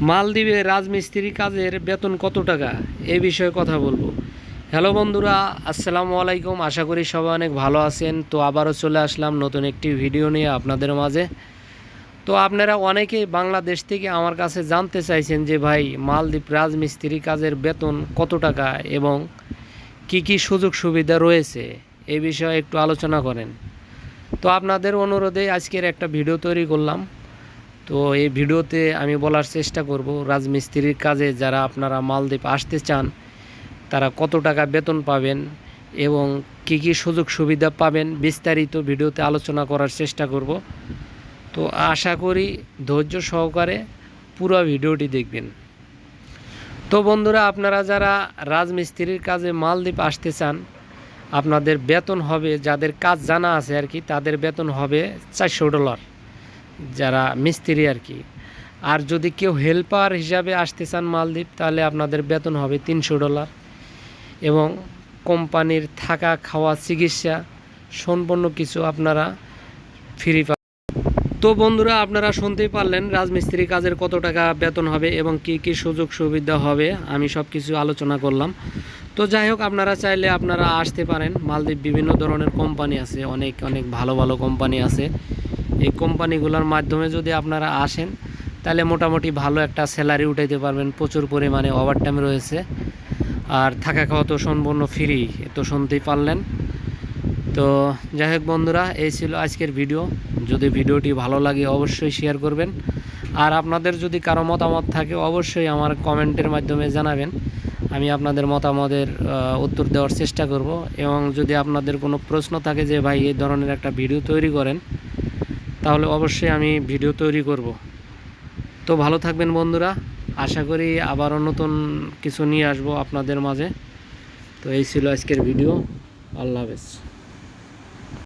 মালদ্বীপে রাজমিস্ত্রি কাজের বেতন কত টাকা? এ বিষয়ে কথা বলব। হ্যালো বন্ধুরা, আসসালামু আলাইকুম। আশা করি সবাই অনেক ভালো আছেন। তো আবারও চলে আসলাম নতুন একটি ভিডিও নিয়ে আপনাদের মাঝে। তো আপনারা অনেকেই বাংলাদেশ থেকে আমার কাছে জানতে চাইছেন যে, ভাই, মালদ্বীপ রাজমিস্ত্রি কাজের বেতন কত টাকা এবং কি কি সুযোগ সুবিধা রয়েছে? এ বিষয়ে একটু আলোচনা করেন। তো আপনাদের অনুরোধে আজকের একটা ভিডিও তৈরি করলাম। তো এই ভিডিওতে আমি বলার চেষ্টা করব, রাজমিস্ত্রির কাজে যারা আপনারা মালদ্বীপ আসতে চান, তারা কত টাকা বেতন পাবেন এবং কি কি সুযোগ সুবিধা পাবেন বিস্তারিত ভিডিওতে আলোচনা করার চেষ্টা করব। তো আশা করি ধৈর্য সহকারে পুরো ভিডিওটি দেখবেন। তো বন্ধুরা, আপনারা যারা রাজমিস্ত্রির কাজে মালদ্বীপ আসতে চান, আপনাদের বেতন হবে, যাদের কাজ জানা আছে আর কি, তাদের বেতন হবে চারশো ডলার। যারা মিস্ত্রি আর কি। আর যদি কেউ হেল্পার হিসাবে আসতে চান মালদ্বীপ, তাহলে আপনাদের বেতন হবে তিনশো ডলার। এবং কোম্পানির থাকা খাওয়া চিকিৎসা সম্পন্ন কিছু আপনারা ফ্রি পাবেন। তো বন্ধুরা, আপনারা শুনতেই পারলেন রাজমিস্ত্রি কাজের কত টাকা বেতন হবে এবং কি কি সুযোগ সুবিধা হবে, আমি সব কিছু আলোচনা করলাম। তো যাই হোক, আপনারা চাইলে আপনারা আসতে পারেন। মালদ্বীপ বিভিন্ন ধরনের কোম্পানি আছে, অনেক অনেক ভালো ভালো কোম্পানি আছে। এই কোম্পানিগুলোর মাধ্যমে যদি আপনারা আসেন, তাহলে মোটামুটি ভালো একটা স্যালারি উঠাইতে পারবেন। প্রচুর পরিমাণে ওভারটাইম রয়েছে। আর থাকা খাওয়া তো সম্পূর্ণ ফ্রি তো শুনতেই পারলেন। তো যাই হোক বন্ধুরা, এই ছিল আজকের ভিডিও যদি ভিডিওটি ভালো লাগে, অবশ্যই শেয়ার করবেন। আর আপনাদের যদি কারও মতামত থাকে, অবশ্যই আমার কমেন্টের মাধ্যমে জানাবেন। আমি আপনাদের মতামতের উত্তর দেওয়ার চেষ্টা করব। এবং যদি আপনাদের কোনো প্রশ্ন থাকে যে, ভাই, এই ধরনের একটা ভিডিও তৈরি করেন তাহলে অবশ্যই আমি ভিডিও তৈরি করব। তো ভালো থাকবেন বন্ধুরা। আশা করি আবারও নতুন কিছু নিয়ে আসব আপনাদের মাঝে। তো এই ছিল আজকের ভিডিও। আল্লাহ হাফেজ।